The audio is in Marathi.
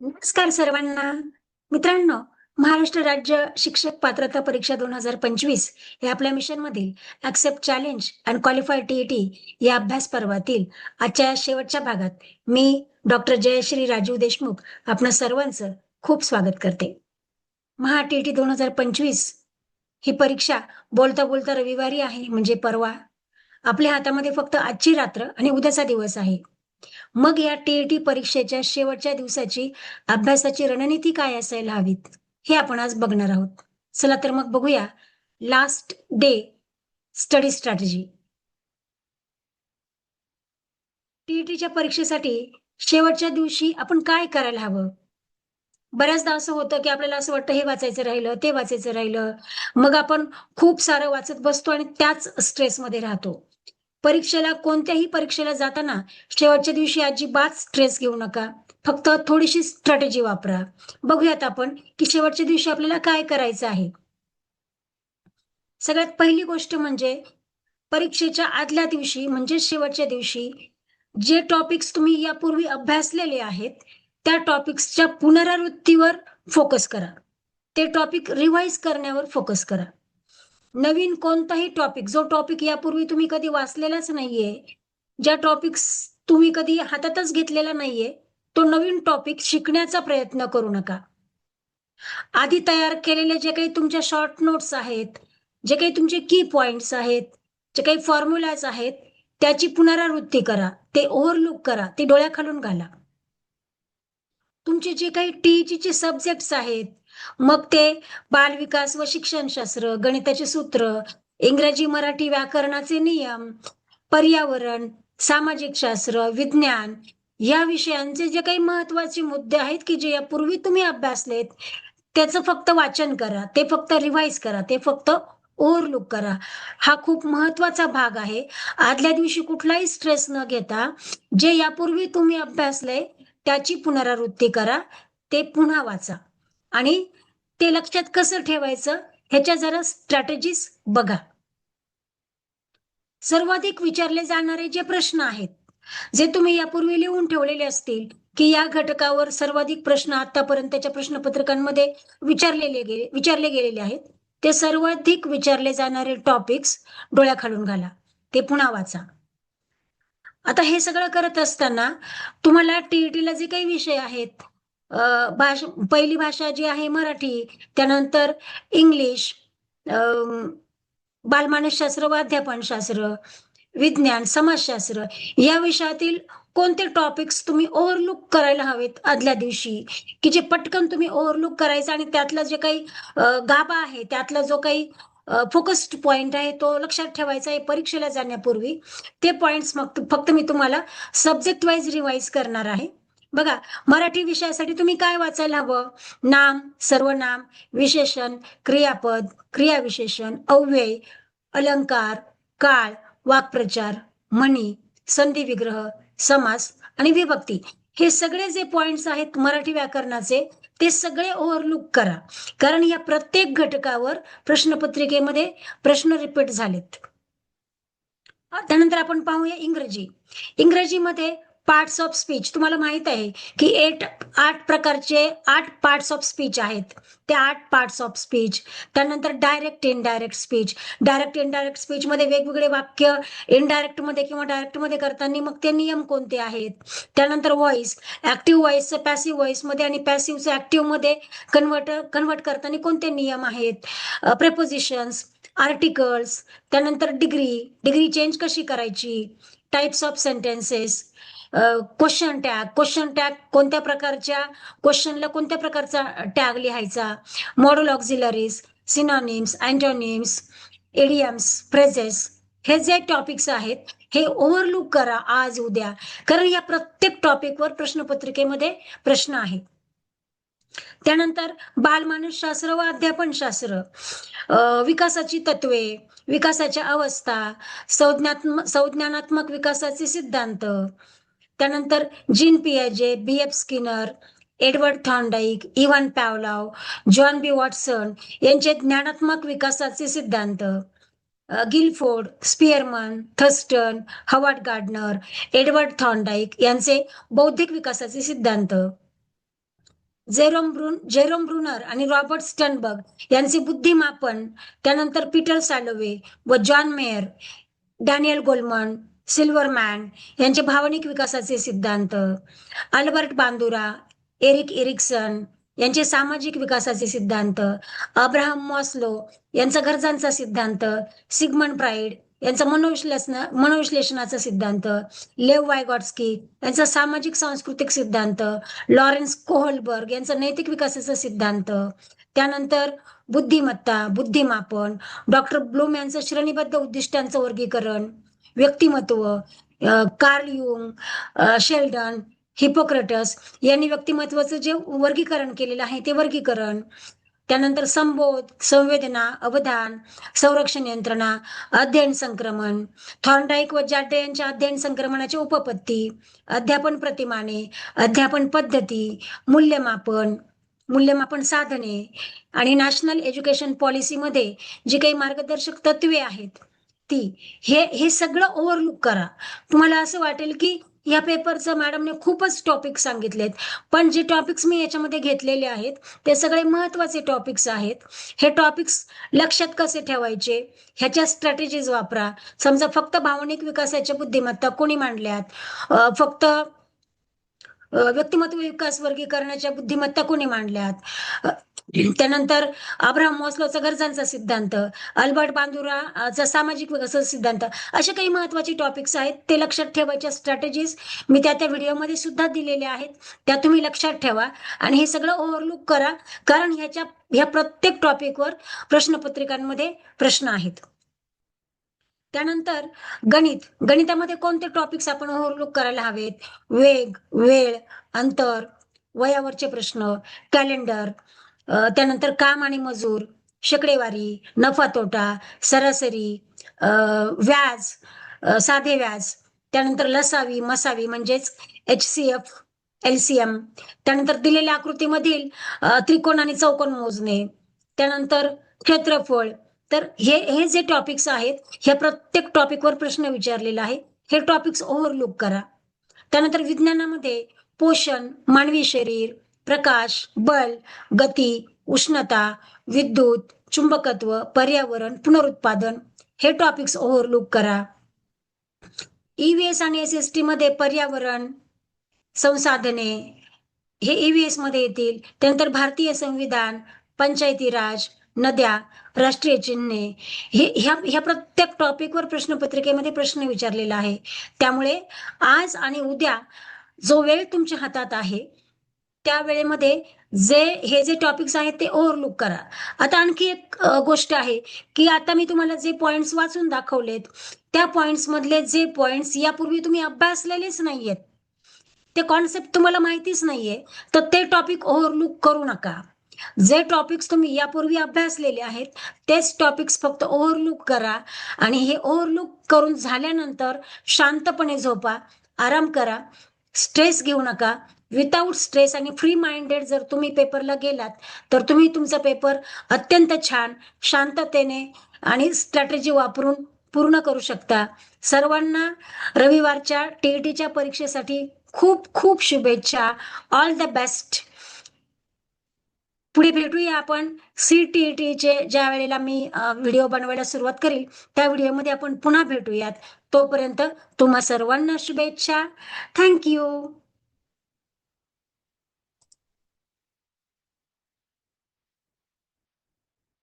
नमस्कार सर्वांना. मित्रांनो महाराष्ट्र राज्य शिक्षक पात्रता परीक्षा दोन हजार पंचवीस हे आपल्या मिशन मधील accept challenge and qualified TET या अभ्यास पर्वातील आजच्या शेवटच्या भागात मी डॉक्टर जयश्री राजीव देशमुख आपण सर्वांचं खूप स्वागत करते. महा टीईटी दोन हजार पंचवीस ही परीक्षा बोलता बोलता रविवारी आहे म्हणजे परवा. आपल्या हातामध्ये फक्त आजची रात्र आणि उद्याचा दिवस आहे. मग या टीईटी परीक्षेच्या शेवटच्या दिवसाची अभ्यासाची रणनीती काय असायला हवीत? हे आपण आज बघणार आहोत. चला तर मग बघूया. लास्ट डे स्टडी स्ट्रॅटेजी टीईटीच्या परीक्षेसाठी शेवटच्या दिवशी आपण काय करायला हवं? बऱ्याचदा असं होतं की आपल्याला असं वाटतं हे वाचायचं राहिलं ते वाचायचं राहिलं. मग आपण खूप सारं वाचत बसतो आणि त्याच स्ट्रेसमध्ये राहतो. परीक्षेला कोणत्याही परीक्षेला जाताना शेवटच्या दिवशी अजिबात स्ट्रेस घेऊ नका. फक्त थोडीशी स्ट्रॅटेजी वापरा. बघूयात आपण की शेवटच्या दिवशी आपल्याला काय करायचं आहे. सगळ्यात पहिली गोष्ट म्हणजे परीक्षेच्या आदल्या दिवशी म्हणजे शेवटच्या दिवशी जे टॉपिक्स तुम्ही यापूर्वी अभ्यासलेले आहेत त्या टॉपिक्सच्या पुनरावृत्तीवर फोकस करा. ते टॉपिक रिवाईज करण्यावर फोकस करा. नवीन कोणताही टॉपिक जो टॉपिक यापूर्वी तुम्ही कधी वाचलेलाच नाहीये ज्या टॉपिक्स तुम्ही कधी हातातच घेतलेला नाहीये तो नवीन टॉपिक शिकण्याचा प्रयत्न करू नका. आधी तयार केलेले जे काही तुमच्या शॉर्ट नोट्स आहेत जे काही तुमचे की पॉइंट्स आहेत जे काही फॉर्म्युलाज आहेत त्याची पुनरावृत्ती करा ते ओव्हरलुक करा ते डोळ्याखालून घाला. तुमचे जे काही टीईचे सब्जेक्ट्स आहेत मग ते बालविकास व शिक्षणशास्त्र गणिताचे सूत्र इंग्रजी मराठी व्याकरणाचे नियम पर्यावरण सामाजिक शास्त्र विज्ञान या विषयांचे जे काही महत्त्वाचे मुद्दे आहेत की जे यापूर्वी तुम्ही अभ्यासलेत त्याचं फक्त वाचन करा ते फक्त रिवाइज करा ते फक्त ओव्हरलुक करा. हा खूप महत्त्वाचा भाग आहे. आदल्या दिवशी कुठलाही स्ट्रेस न घेता जे यापूर्वी तुम्ही अभ्यासले त्याची पुनरावृत्ती करा ते पुन्हा वाचा. आणि ते लक्षात कसं ठेवायचं? ह्याच्या जरा स्ट्रॅटेजीस बघा. सर्वाधिक विचारले जाणारे जे प्रश्न आहेत जे तुम्ही यापूर्वी लिहून ठेवलेले असतील की या घटकावर सर्वाधिक प्रश्न आतापर्यंतच्या प्रश्नपत्रकांमध्ये विचारलेले गेले विचारले गेलेले आहेत ते सर्वाधिक विचारले जाणारे टॉपिक्स डोळ्याखालून घाला. ते पुन्हा वाचा. आता हे सगळं करत असताना तुम्हाला टीईटीला जे काही विषय आहेत भाषा पहिली भाषा जी आहे मराठी त्यानंतर इंग्लिश बालमानसशास्त्र व अध्यापनशास्त्र विज्ञान समाजशास्त्र या विषयातील कोणते टॉपिक्स तुम्ही ओव्हरलुक करायला हवेत आदल्या दिवशी? की जे पटकन तुम्ही ओव्हरलुक करायचं आणि त्यातलं जे काही गाभा आहे त्यातला जो काही फोकस्ड पॉइंट आहे तो लक्षात ठेवायचा आहे परीक्षेला जाण्यापूर्वी. ते पॉइंट्स मग फक्त मी तुम्हाला सब्जेक्ट वाईज रिवाईज करणार आहे. बघा मराठी विषयासाठी तुम्ही काय वाचायला हवं? नाम सर्वनाम विशेषण क्रियापद क्रियाविशेषण अव्यय अलंकार काळ वाक्प्रचार म्हणी संधी विग्रह समास आणि विभक्ती हे सगळे जे पॉइंट्स आहेत मराठी व्याकरणाचे ते सगळे ओव्हरलुक करा. कारण या प्रत्येक घटकावर प्रश्नपत्रिकेमध्ये प्रश्न रिपीट झालेत. त्यानंतर आपण पाहूया इंग्रजी. इंग्रजीमध्ये पार्ट्स ऑफ स्पीच तुम्हाला माहीत आहे की एट आठ प्रकारचे आठ पार्ट्स ऑफ स्पीच आहेत. ते आठ पार्ट्स ऑफ स्पीच त्यानंतर direct indirect speech direct indirect speech मध्ये वेगवेगळे वाक्य इनडायरेक्टमध्ये किंवा डायरेक्टमध्ये करताना मग ते नियम कोणते आहेत? त्यानंतर व्हॉइस ऍक्टिव्ह व्हॉइसचं पॅसिव्ह व्हॉइसमध्ये आणि पॅसिव्हचं ऍक्टिव्हमध्ये कन्वर्ट कन्वर्ट करताना कोणते नियम आहेत? प्रेपोजिशन्स आर्टिकल्स त्यानंतर डिग्री डिग्री चेंज कशी करायची? Types of sentences question tag question tag कोणत्या प्रकारच्या? क्वेश्चनला कोणत्या प्रकारचा टॅग लिहायचा? Modal auxiliaries synonyms antonyms idioms phrases हे जे टॉपिक्स आहेत हे ओव्हरलुक करा आज उद्या. कारण या प्रत्येक टॉपिकवर प्रश्नपत्रिकेमध्ये प्रश्न आहे त्यानंतर बालमानसशास्त्र व अध्यापनशास्त्र विकासाची तत्वे विकासाच्या अवस्था संज्ञात्मक संज्ञानात्मक विकासाचे सिद्धांत त्यानंतर Jean पियाजे B F Skinner Edward Thorndike Ivan Pavlov John B Watson यांचे ज्ञानात्मक विकासाचे सिद्धांत. Guilford Spearman Thurstone Howard Gardner Edward Thorndike यांचे बौद्धिक विकासाचे सिद्धांत. जेरोम ब्रुन जेरोम ब्रुनर आणि रॉबर्ट स्टनबर्ग यांचे बुद्धिमापन त्यानंतर पीटर सॅलोवे व John Mayer Daniel Goleman Silverman यांचे भावनिक विकासाचे सिद्धांत अल्बर्ट बांदुरा एरिक एरिक्सन यांचे सामाजिक विकासाचे सिद्धांत अब्राहम मॉस्लो यांचा गरजांचा सिद्धांत सिगमंड प्राईड यांचा मनोविश्लेषण मनोविश्लेषणाचा सिद्धांत लेव वायगॉट्स्की यांचा सामाजिक सांस्कृतिक सिद्धांत लॉरेन्स कोहलबर्ग यांचा नैतिक विकासाचा सिद्धांत त्यानंतर बुद्धिमत्ता बुद्धिमापन डॉक्टर ब्लूम यांचं श्रेणीबद्ध उद्दिष्टांचं वर्गीकरण व्यक्तिमत्व कार्ल युंग शेल्डन हिपोक्रेटस यांनी व्यक्तिमत्वाचं जे वर्गीकरण केलेलं आहे ते वर्गीकरण त्यानंतर संबोध संवेदना अवधान संरक्षण यंत्रणा अध्ययन संक्रमण थॉर्नडाईक व जाटे यांच्या अध्ययन संक्रमणाची उपपत्ती अध्यापन प्रतिमाने अध्यापन पद्धती मूल्यमापन मूल्यमापन साधने आणि नॅशनल एज्युकेशन पॉलिसीमध्ये जी काही मार्गदर्शक तत्वे आहेत ती. हे हे सगळं ओव्हरलुक करा. तुम्हाला असं वाटेल की या पेपरचं मॅडमने खूपच टॉपिक सांगितलेत. पण जे टॉपिक्स मी याच्यामध्ये घेतलेले आहेत ते सगळे महत्त्वाचे टॉपिक्स आहेत. हे टॉपिक्स लक्षात कसे ठेवायचे? ह्याच्या स्ट्रॅटेजीज वापरा. समजा फक्त भावनिक विकासाच्या बुद्धिमत्ता कोणी मांडल्यात? फक्त व्यक्तिमत्व विकास वर्गीकरणाच्या बुद्धिमत्ता कोणी मांडल्यात? त्यानंतर अब्राहम मॉस्लोचा गरजांचा सिद्धांत अल्बर्ट बांदुराचा सामाजिक विकासाचा सिद्धांत असे काही महत्त्वाचे टॉपिक्स आहेत. ते लक्षात ठेवायच्या स्ट्रॅटेजीज मी त्या त्या व्हिडिओमध्ये सुद्धा दिलेल्या आहेत. त्या तुम्ही लक्षात ठेवा आणि हे सगळं ओव्हरलुक करा कारण ह्याच्या ह्या प्रत्येक टॉपिकवर प्रश्नपत्रिकांमध्ये प्रश्न आहेत. त्यानंतर गणित. गणितामध्ये कोणते टॉपिक्स आपण ओव्हरलुक करायला हवेत? वेग वेळ अंतर वयावरचे प्रश्न कॅलेंडर त्यानंतर काम आणि मजूर शेकडेवारी नफा तोटा सरासरी व्याज साधे व्याज त्यानंतर लसावी मसावी म्हणजेच H C F L C M त्यानंतर दिलेल्या आकृतीमधील त्रिकोण आणि चौकोन मोजणे त्यानंतर क्षेत्रफळ. तर हे हे जे टॉपिक्स आहेत हे प्रत्येक टॉपिकवर प्रश्न विचारलेला आहे. हे टॉपिक्स ओव्हरलुक करा. त्यानंतर विज्ञानामध्ये पोषण मानवी शरीर प्रकाश बल गती उष्णता विद्युत चुंबकत्व पर्यावरण पुनरुत्पादन हे टॉपिक्स ओव्हरलुक करा. ईव्हीएस आणि एस एस टी मध्ये पर्यावरण संसाधने हे ईव्हीएसमध्ये येतील. त्यानंतर भारतीय संविधान पंचायती राज नद्या राष्ट्रीय चिन्हे हे ह्या ह्या प्रत्येक टॉपिकवर प्रश्नपत्रिकेमध्ये प्रश्न विचारलेला आहे. त्यामुळे आज आणि उद्या जो वेळ तुमच्या हातात आहे त्या वेळेमध्ये जे हे जे टॉपिक्स आहेत ते ओव्हरलुक करा. आता आणखी एक गोष्ट आहे की आता मी तुम्हाला जे पॉइंट्स वाचून दाखवलेत त्या पॉइंट्स मधले जे पॉइंट्स यापूर्वी तुम्ही अभ्यासलेलेच नाहीयेत. ते कॉन्सेप्ट तुम्हाला माहितीच नाहीये तर ते टॉपिक ओव्हरलुक करू नका. जे टॉपिक्स तुम्ही यापूर्वी अभ्यासलेले आहेत तेच टॉपिक्स फक्त ओव्हरलुक करा आणि हे ओव्हरलुक करून झाल्यानंतर शांतपणे झोपा आराम करा स्ट्रेस घेऊ नका विदाऊट स्ट्रेस आणि फ्री माइंडेड जर तुम्ही पेपरला गेलात तर तुम्ही तुमचा पेपर अत्यंत छान शांततेने आणि स्ट्रॅटेजी वापरून पूर्ण करू शकता. सर्वांना रविवारच्या टीईटीच्या परीक्षेसाठी खूप खूप शुभेच्छा. ऑल द बेस्ट पुढे भेटूया आपण सी टी टीचे ज्या वेळेला मी व्हिडिओ बनवायला सुरुवात करेल त्या व्हिडिओमध्ये आपण पुन्हा भेटूयात. तोपर्यंत तुम्हा सर्वांना शुभेच्छा. थँक्यू